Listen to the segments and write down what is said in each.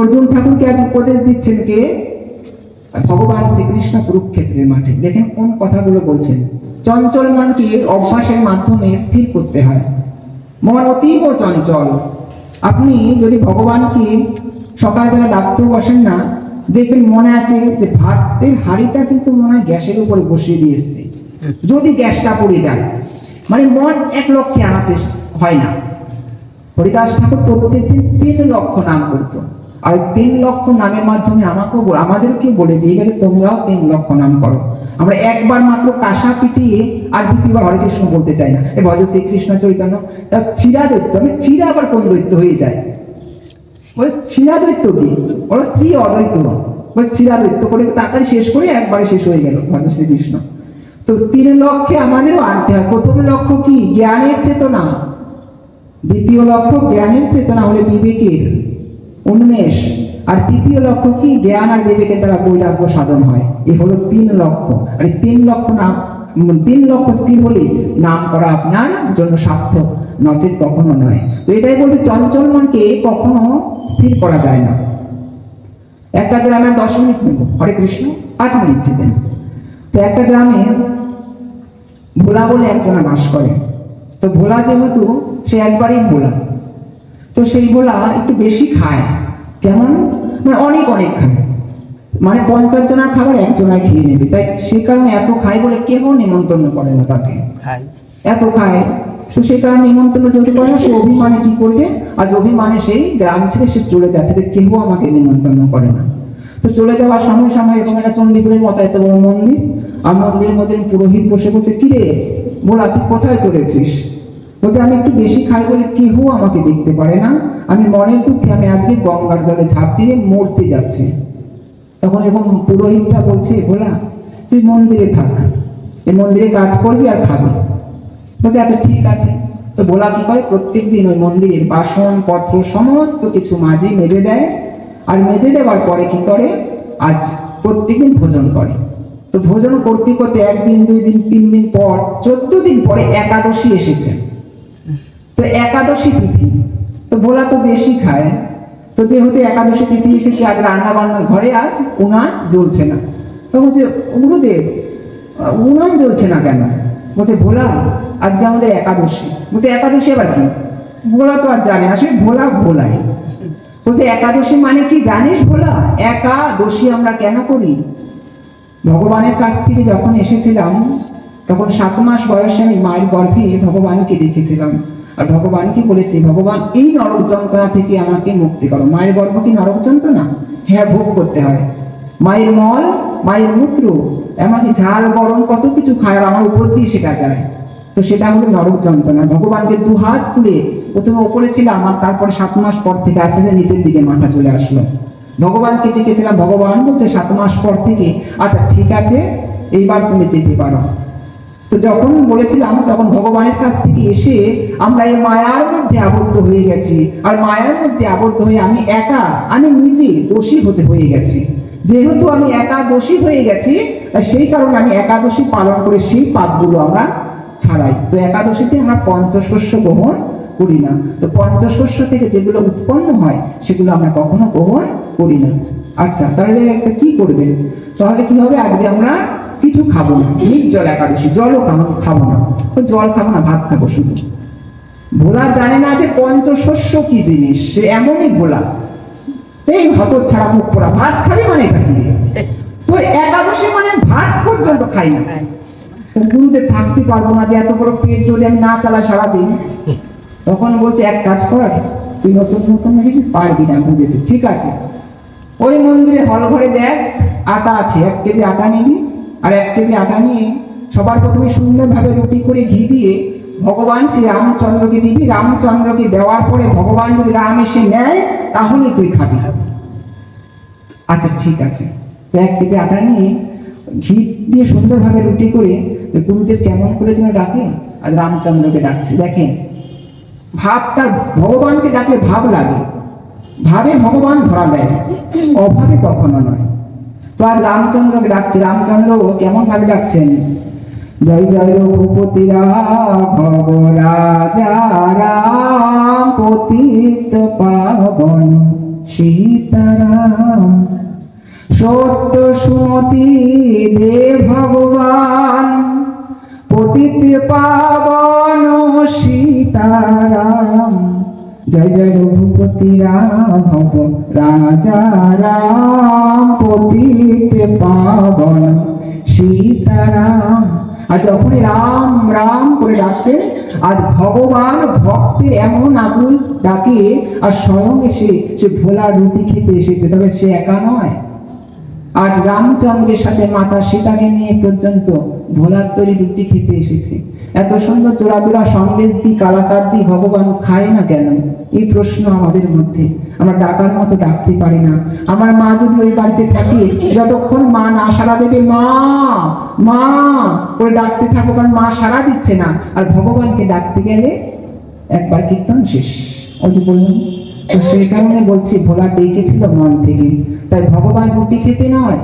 অর্জুন ঠাকুরকে আজ উপদেশ দিচ্ছেন কে? ভগবান শ্রীকৃষ্ণ কুরুক্ষেত্রের মাঠে। দেখেন কোন কথাগুলো বলছেন। চঞ্চল মনকে অভ্যাসের মাধ্যমে স্থির করতে হয়। মন অতীব চঞ্চল। আপনি যদি ভগবানকে সকালবেলা ডাকতেও বসেন না, দেখবেন মনে আছে যে ভাতের হাঁড়িটা কিন্তু মনে হয় গ্যাসের উপরে বসিয়ে দিয়ে এসছে। যদি গ্যাসটা পড়ে যায় মানে মন এক লক্ষ্যে আনা চেষ্টা হয় না। হরিদাস ঠাকুর প্রত্যেকদিন তিন লক্ষ নাম করতো। আর তিন লক্ষ নামের মাধ্যমে আমাকেও আমাদেরকে বলে দিয়ে গেছে, তোমরাও তিন লক্ষ নাম করো। আমরা একবার মাত্র কাঁসা পিটিয়ে আর দ্বিতীয়বার হরে কৃষ্ণ বলতে চাই না। এ ভজ শ্রীকৃষ্ণ চৈতন্য। তার চিরা দৈত্য আমি চিরা আবার কোন দৈত্য হয়ে যায়? বলে চিরা দৈত্য কি? ওরা স্ত্রী অদ্বৈত। বলে চিরা দৈত্য করে তাড়াতাড়ি শেষ করে একবারে শেষ হয়ে গেল ভজ শ্রীকৃষ্ণ। তো তিন লক্ষ্যে আমাদেরও আনতে হয়। প্রথম লক্ষ্য কি? জ্ঞানের চেতনা। দ্বিতীয় লক্ষ্য জ্ঞানের চেতনা হলে বিবেকের। উন্মেষ। আর তৃতীয় লক্ষ্য কি? জ্ঞান আর বিবেকের দ্বারা বৈরাগ্য সাধন হয়। এ হলো তিন লক্ষ্য। আর এই তিন লক্ষ্য উম, তিন লক্ষ্য স্থির হলে নাম করা আপনার জন্য সার্থক নচেত কখনো নয়। তো এটাই বলছে চঞ্চল মনকে কখনো স্থির করা যায় না। একটা গ্রামে দশ মিনিট নেব। হরে কৃষ্ণ পাঁচ মিনিট দেন তো একটা গ্রামে ভোলা বলে একজনা বাস করে। তো ভোলা যেহেতু সে একবারেই ভোলা। তো সেই ভোলা একটু বেশি খায়। কেমন? মানে অনেক অনেক খায়। মানে পঞ্চাশ জনের খাবার একজনায় খেয়ে নেবে। তাই সে কারণে এত খায় বলে কেউ নিমন্ত্রণ করে না তাকে। এত খায়। তো সে কারণে নিমন্ত্রণ যদি করে সে অভিমানে কি করবে? আজ অভিমানে সেই গ্রাম ছেড়ে সে চলে যাচ্ছে যে কেউ আমাকে নিমন্ত্রণ করে না। তো চলে যাওয়ার সময় সময় এরকম একটা চণ্ডীপুরের মতো এত বড় মন্দির। আর মন্দিরের মধ্যে পুরোহিত বসে বলছে কিরে বলা তুই কোথায় চলেছিস? বলছে, আমি একটু বেশি খাই বলে কেউ আমাকে দেখতে পারে না। আমি মনের দুঃখে আমি আজকে গঙ্গার জলে ঝাঁপ দিয়ে মরতে যাচ্ছি। তখন এরকম পুরোহিতটা বলছে, ভোলা, তুই মন্দিরে থাক। এই মন্দিরে কাজ করবি আর খাবি। বলছে আচ্ছা ঠিক আছে। তো ভোলা কি করে? প্রত্যেক দিন ওই মন্দিরের বাসন, পত্র, সমস্ত কিছু মাঝে মেজে দেয়। আর মেজে দেওয়ার পরে কি করে? আজ প্রত্যেকদিন ভোজন করে। তো ভোজন করতে করতে একদিন দুই দিন, তিন দিন পর, চোদ্দ দিন পরে একাদশী এসেছে। তো একাদশী তিথি, তো ভোলা তো বেশি খায়। তো যেহেতু একাদশী তিথি এসেছে, আজ রান্না বান্নার ঘরে আজ উনান জ্বলছে না। তো বলছে, গুরুদেব উনান জ্বলছে না কেন? বলছে, ভোলা, আজকে আমাদের একাদশী। বলছে, একাদশী আবার কি? ভোলা তো আর জানে না, সে ভোলা ভোলাই। বলছে, একাদশী মানে কি জানিস ভোলা? একাদশী আমরা কেন করি? ভগবানের কাছ থেকে যখন এসেছিলাম, তখন সাত মাস বয়সে আমি মায়ের গর্ভে ভগবানকে দেখেছিলাম। আর ভগবানকে বলেছি? ভগবান, এই নরক যন্ত্রণা থেকে আমাকে মুক্তি করো। মায়ের গর্ভ কি নরক যন্ত্রণা? হ্যাঁ ভোগ করতে হয়। মায়ের মল, মায়ের মূত্র, এমনকি ঝাল, গরম কত কিছু খায় আর আমার উপর দিয়ে সেটা যায়। তো সেটা হলো নরক যন্ত্রণা। ভগবানকে দু হাত তুলে প্রথমে ওপরে ছিলাম আর তারপর সাত মাস পর থেকে আস্তে আস্তে নিচের দিকে মাথা চলে আসলো। ভগবানকে ডেকেছিলাম। ভগবান বলছে, সাত মাস পর থেকে। আচ্ছা ঠিক আছে, এইবার তুমি যেতে পারো। তো যখন বলেছিলাম, তখন ভগবানের কাছ থেকে এসে আমরা এই মায়ার মধ্যে আবদ্ধ হয়ে গেছি। আর মায়ার মধ্যে আবদ্ধ হয়ে আমি একা, আমি নিজে দোষী হতে হয়ে গেছি। যেহেতু আমি একা দোষী হয়ে গেছি তাই সেই কারণে আমি একাদশী পালন করে সেই পাপগুলো আমরা ছাড়াই। তো একাদশীতে আমরা পঞ্চশস্য গ্রহণ করি না। তো পঞ্চশস্য থেকে যেগুলো উৎপন্ন হয়, সেগুলো আমরা কখনো গ্রহণ করি না। আচ্ছা তাহলে একটা কি করবেন তাহলে কি হবে? আজকে আমরা কিছু খাব না। নির্জল একাদশী, জলও খাব না। জল খাব না, ভাত খাব শুধু। ভোলা জানে না যে পঞ্চশস্য কি জিনিস? সে এমনই ভোলা। এই হত ছাড়া মুখ পোড়া ভাত খাবি মানে এটা কি? তো একাদশী মানে ভাত পর্যন্ত খাই না। তো গুরুদেব থাকতে পারব না যে এত বড় পেট যদি আমি না চালাই সারাদিন। তখন বলছে, এক কাজ কর, তুই নতুন নতুন কিছু পারবি না বুঝেছি ঠিক আছে ওই মন্দিরে হল ঘরে দেখ, আটা আছে। এক কেজি আটা নিবি আর এক কেজি আটা নিয়ে সবার প্রথমে সুন্দরভাবে রুটি করে ঘি দিয়ে ভগবান শ্রী রামচন্দ্রকে দিবি। রামচন্দ্রকে দেওয়ার পরে ভগবান যদি রাম এসে নেয়, তাহলে তুই খাবি। আচ্ছা ঠিক আছে। তো এক কেজি আটা নিয়ে ঘি দিয়ে সুন্দরভাবে রুটি করে গুরুদেব কেমন করে যেন ডাকে আর রামচন্দ্রকে ডাকছে। দেখেন, ভাব তার, ভগবানকে ডাকলে ভাব লাগে। ভাবে ভগবান ধরা দেয়, অভাবে কখনো নয়। তো আর রামচন্দ্রকে ডাকছে, রামচন্দ্র কেমন ভাবে ডাকছেন? জয় জয় রঘুপতি রাঘব রাজা রাম পতিত পাবন সীতারাম। সত্য সুমতি দে ভগবান, পতিত পাবন সীতারাম। জয় জয় রঘুপতি রাজা রাম পতিত পাবন, সীতারাম। আর যখনই রাম রাম করে ডাকছে। আজ ভগবান ভক্তের এমন আগুন ডাকে, আর স্বয়ং এসে সে ভোলা রুটি খেতে এসেছে। তবে সে একা নয়। আজ রামচন্দ্রের সাথে মাতা সীতাকে নিয়ে পর্যন্ত ভোলার তৈরি রুটি খেতে এসেছে। এত সুন্দর চোরা চোরা সন্দেশ দি কালাকার দি ভগবান খায় না কেন? এই প্রশ্ন আমাদের মধ্যে। আমরা ডাকার মতো ডাকতে পারি না। আমার মা যদি ওই বাড়িতে থাকে, যতক্ষণ মা না সারা দেবে, মা মা করে ডাকতে থাকো, কারণ মা সারা দিচ্ছে না। আর ভগবানকে ডাকতে গেলে একবার কীর্তন শেষ। ওই যে বললাম তো সেই কারণে বলছি ভোলা ডেকেছিল মন থেকে। তাই ভগবান রুটি খেতে নয়,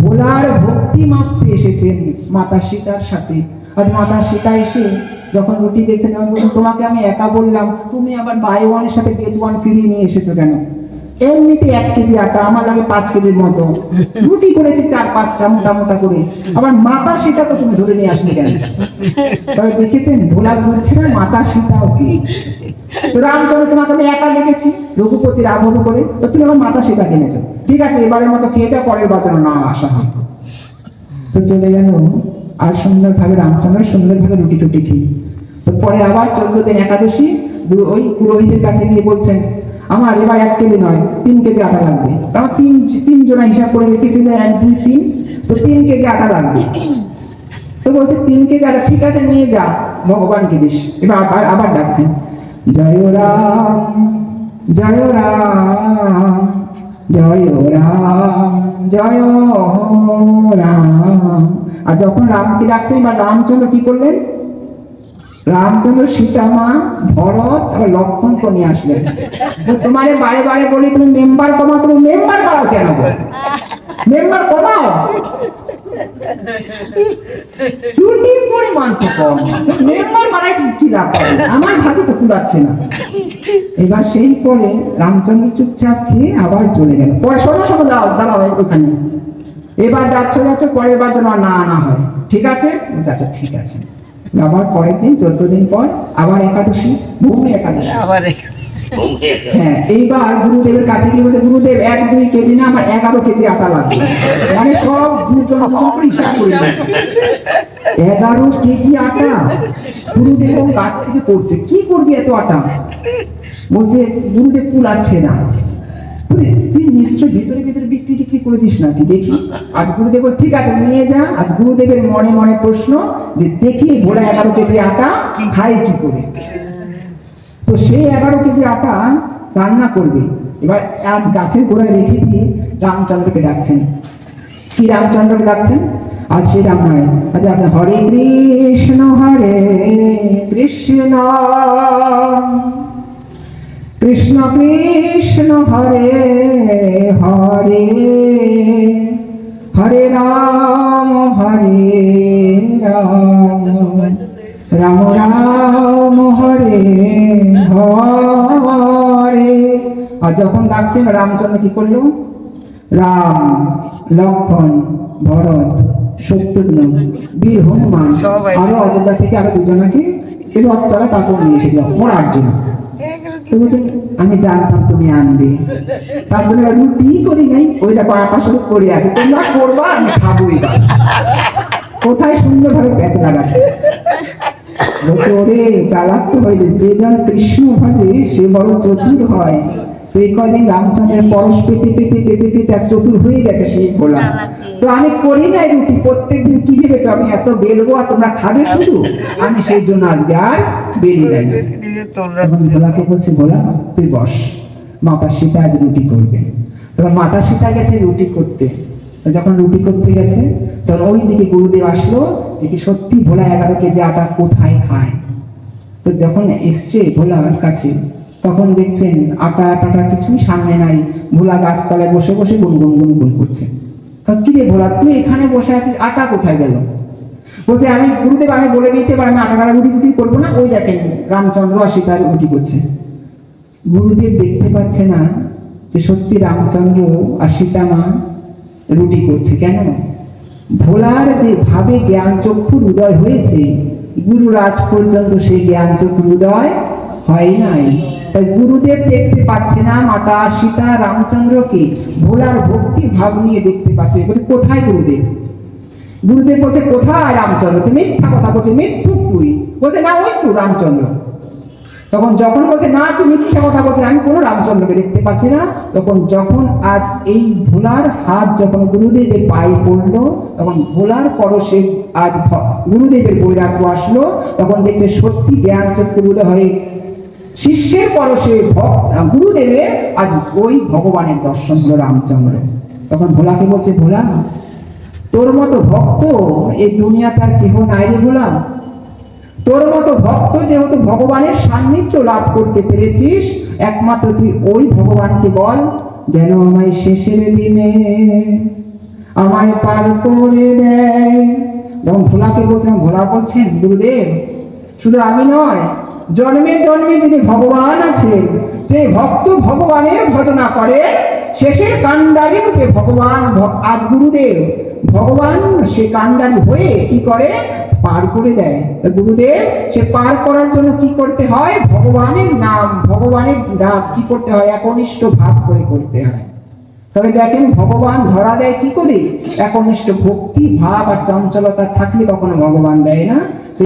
ভোলার ভক্তি মাপতে এসেছেন মাতা সীতার সাথে। আজ মাতা সীতা এসে যখন রুটি দিয়েছেন বললাম তোমাকে আমি একা বললাম, তুমি আবার বাই ওয়ানের সাথে গেট ওয়ান ফিরিয়ে নিয়ে এসেছ কেন? এমনিতে এক কেজি আটা, আমার লাগে পাঁচ কেজির মতো। রুটি করেছি চার পাঁচটা মোটা মোটা করে। আবার মাতা সীতা তো তুমি ধরে নিয়ে আসলে কেন? তবে দেখেছেন, ভোলা বলছে না মাতা সীতাও কি তো রামচন্দ্র তোমাকে আমি একা ডেকেছি রঘুপতি রাঘব করে। তো তুমি আমার মাতা সীতা কিনেছো। ঠিক আছে, এবারের মতো খেয়ে যাও, পরের বছর না আসা হয়। তো চলে গেল, আজ সুন্দরভাবে রামচন্দ্র সুন্দরভাবে রুটি টুটি খেয়ে। তো পরে আবার চোদ্দ দিন একাদশী ওই পুরোহিতের কাছে গিয়ে বলছেন আমার এবার এক কেজি নয়, তিন কেজি আটা লাগবে। কারণ তিন তিন হিসাব করে রেখেছিল এক, দুই, তিন, তো তিন কেজি আটা লাগবে। তো বলছে, তিন কেজি আটা, ঠিক আছে, নিয়ে যা, ভগবানকে দিস। এবার আবার আবার ডাকছেন জয় রাম জয় রাম জয় রাম জয় রাম। আর যখন রামকে ডাকছেন এবার রামচন্দ্র কি করলেন? রামচন্দ্র সীতামা ভরত আবার লক্ষণকে নিয়ে আসলেন। তোমারে বারে বারে বলি তুমি মেম্বার কমাও তুমি মেম্বার বাড়াও কেন মেম্বার কমাও? চুরির পরিমাণ তো কম। মেম্বার বাড়াই কি লাভ আমার ভাগে তো কুলাচ্ছে না। এবার সেই পরে রামচন্দ্র চুপচাপ খেয়ে আবার চলে গেল। পরে শোনো শোনো দাঁড়াও দাঁড়াও ওখানে। এবার যাচ্ছ যাচ্ছ পরের বার যেন আর না আনা হয়। ঠিক আছে? বলছে, আচ্ছা ঠিক আছে। আবার পরের দিন চোদ্দ দিন পর আবার একাদশী ভূমি একাদশী। আবার হ্যাঁ এইবার গুরুদেবের কাছে গিয়ে বলছে গুরুদেব এক দুই কেজি না আমার এগারো কেজি আটা লাগবে। মানে সব দুজন দুজন হিসাব করে এগারো কেজি আটা? গুরুদেব গাছ থেকে পড়ছে কি করবি এত আটা? বলছে গুরুদেব কুলাচ্ছে না। তুই নিশ্চয় ভিতরে ভিতরে করে দিস নাকি? দেখি। আজ গুরুদেব ঠিক আছে, নিয়ে যা। আজ গুরুদেবের মনে মনে প্রশ্ন যে, দেখি ভোলা এগারো কেজি আটা খাই কি করে? তো সেই এগারো কেজি আটা রান্না করবে। এবার আজ গাছের গোড়ায় রেখে দিয়ে রামচন্দ্রকে ডাকছেন। কি রামচন্দ্রকে ডাকছেন? আজ সে রাম নয় আচ্ছা আচ্ছা হরে কৃষ্ণ হরে কৃষ্ণ। কৃষ্ণ কৃষ্ণ হরে হরে হরে রাম হরে রাম। রাম রাম হরে হরে। আর যখন ডাকছেন রামচন্দ্র কি করল? রাম লক্ষণ ভরত শত্রুঘ্ন বীর হনুমান। আরও অযোধ্যা থেকে আরও দুজনকে এই বাচ্চারা তাকে নিয়ে এসেছিল জন্য বলছে, আমি জানতাম তুমি আনবে। তার জন্য রুটি করি নাই ওই দেখো আটা করে আছে। তোমরা করবা আমি খাব এবার কোথায় সুন্দরভাবে প্যাচ লাগাচ্ছে। বলছে ওরে চালাক তো হয়েছে যে জন কৃষ্ণ ভাজে সে বড় চতুর হয়। তো এই কদিন রামচন্দ্রের পরশ পেতে পেতে পেতে পেতে আর চতুর হয়ে গেছে সেই ভোলা। তো আমি করি নাই রুটি প্রত্যেকদিন কি ভেবেছো? আমি এত বেলবো আর তোমরা খাবে শুধু? আমি সেই জন্য আজকে আর বেরিয়ে যাই তোমরা ভোলাকে বলছে ভোলা তুই বস। মাতা সীতা আজ রুটি করবে। তখন মাতা সীতা গেছে রুটি করতে। যখন রুটি করতে গেছে তখন ওই দিকে গুরুদেব আসলো দেখি সত্যি ভোলা এগারো কেজি আটা কোথায় খায়। তো যখন এসছে ভোলার কাছে তখন দেখছেন আটা আটাটা কিছুই সামনে নাই। ভোলা গাছতলায় বসে বসে গুন গুনগুন গুনগুন করছে। তখন কি রে ভোলা তুই এখানে বসে আছিস? আটা কোথায় গেল? বলছে, আমি গুরুদেব, আমি বলে দিয়েছি, এবার আমি আটা কাটা রুটি করব না। ওই দেখেন, রামচন্দ্র আর সীতার রুটি করছে। গুরুদেব দেখতে পাচ্ছে না যে যে সত্যি রামচন্দ্র আর সীতামা রুটি করছে। কেন? ভোলার যে ভাবে জ্ঞান চক্ষুর উদয় হয়েছে গুরুরাজ পর্যন্ত সেই জ্ঞান চক্ষুর উদয় হয় নাই। তাই গুরুদেব দেখতে পাচ্ছে না মাতা সীতা রামচন্দ্রকে। ভোলার ভক্তি ভাব নিয়ে দেখতে পাচ্ছে। বলছে, কোথায় গুরুদেব? গুরুদেব বলছে, কোথায় রামচন্দ্র? তুমি মিথ্যা কথা বলছে মিথ্যুক তুই। বলছে, না, ওই তো রামচন্দ্র। তখন যখন বলছে, না, তুই মিথ্যা কথা বলছে, আমি কোনো রামচন্দ্রকে দেখতে পাচ্ছি না। তখন যখন আজ এই ভোলার হাত যখন গুরুদেবের পায়ে পড়ল, তখন ভোলার পরশে আজ গুরুদেবের বৈরাগ্য আসলো। তখন দেখছে, সত্যি জ্ঞান চক্ষুরুদ হয়ে শিষ্যের পরশে গুরুদেবের আজ ওই ভগবানের দর্শন হলো রামচন্দ্র। তখন ভোলাকে বলছে, ভোলা তোর মতো ভক্ত এই দুনিয়াতে আর কেহ নাই রে ভোলা তোর মতো ভক্ত যেহেতু ভগবানের সান্নিধ্য লাভ করতে পেরেছিস, একমাত্র তুই ওই ভগবানকে বল যেন আমায় শেষের দিনে আমায় পার করে দেয়। যখন ভোলাকে বলছেন ভোলা বলছেন, গুরুদেব, শুধু আমি নয়, জন্মে জন্মে যিনি ভগবান আছেন, যে ভক্ত ভগবানের ভজনা করে শেষের কাণ্ডারি রূপে ভগবান আজ গুরুদেব ভগবান সে কাণ্ডারি হয়ে কি করে? পার করে দেয়। গুরুদেব, সে পার করার জন্য কি করতে হয়? ভগবানের নাম, ভগবানের ডাক কি করতে হয়? একনিষ্ঠ ভাব করে করতে হয়। তবে দেখেন, ভগবান ধরা দেয় কি করে? একনিষ্ঠ ভক্তি, ভাব আর চঞ্চলতা থাকলে কখনো ভগবান দেয় না।